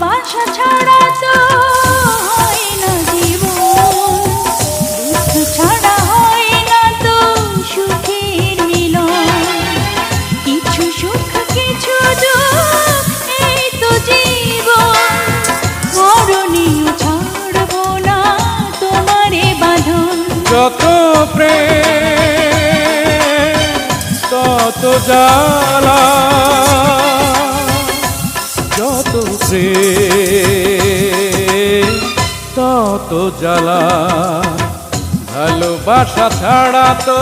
ভালোবাসা ছাড়া তো না জীবন দুঃখ ছাড়া হয় না তো সুখের মিলন কিছু সুখ কিছু দুঃখ তো জীবন মরণীয় ছাড়বো না তোমারে বাঁধন যত প্রেম, তত জ্বালা। তত জ্বালা। ভালোবাসা ছাড়া তো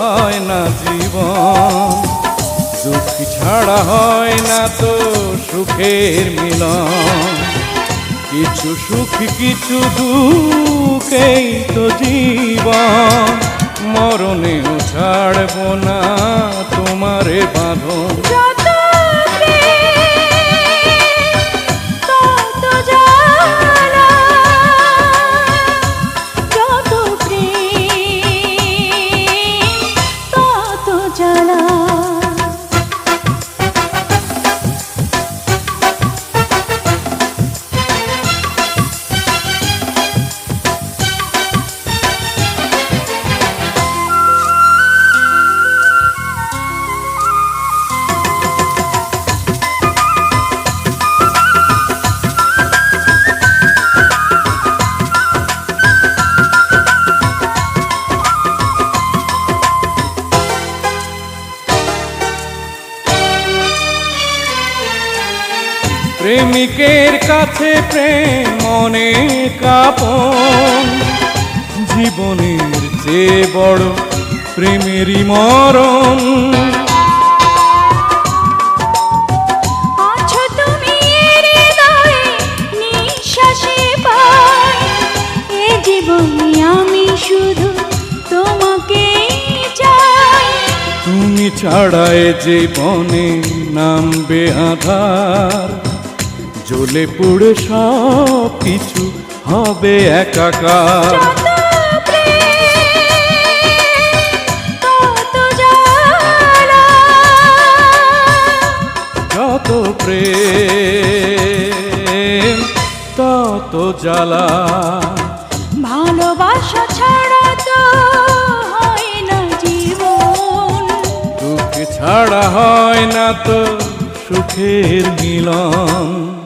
হয় না জীবন। দুঃখ ছাড়া হয় না তো সুখের মিলন। কিছু সুখ, কিছু দুঃখেই তো জীবন। মরণেও ছাড়ব না তোমারে বাঁধন। প্রেমিকের কাছে প্রেম অনেক আপন জীবনের যে বড় প্রেমেরই মরণ। তুমি হৃদয়ে নিঃশ্বাসে পাই এ জীবনে আমি শুধু তোমাকে চাই। তুমি ছাড়ায় যে বনে নামবে আধার। জ্বলে পুড়ে সব কিছু হবে একাকার। যত প্রেম তত জ্বালা। ভালোবাসা ছাড়া তো হয় না জীবন। দুঃখ ছাড়া হয় না তো সুখের মিলন।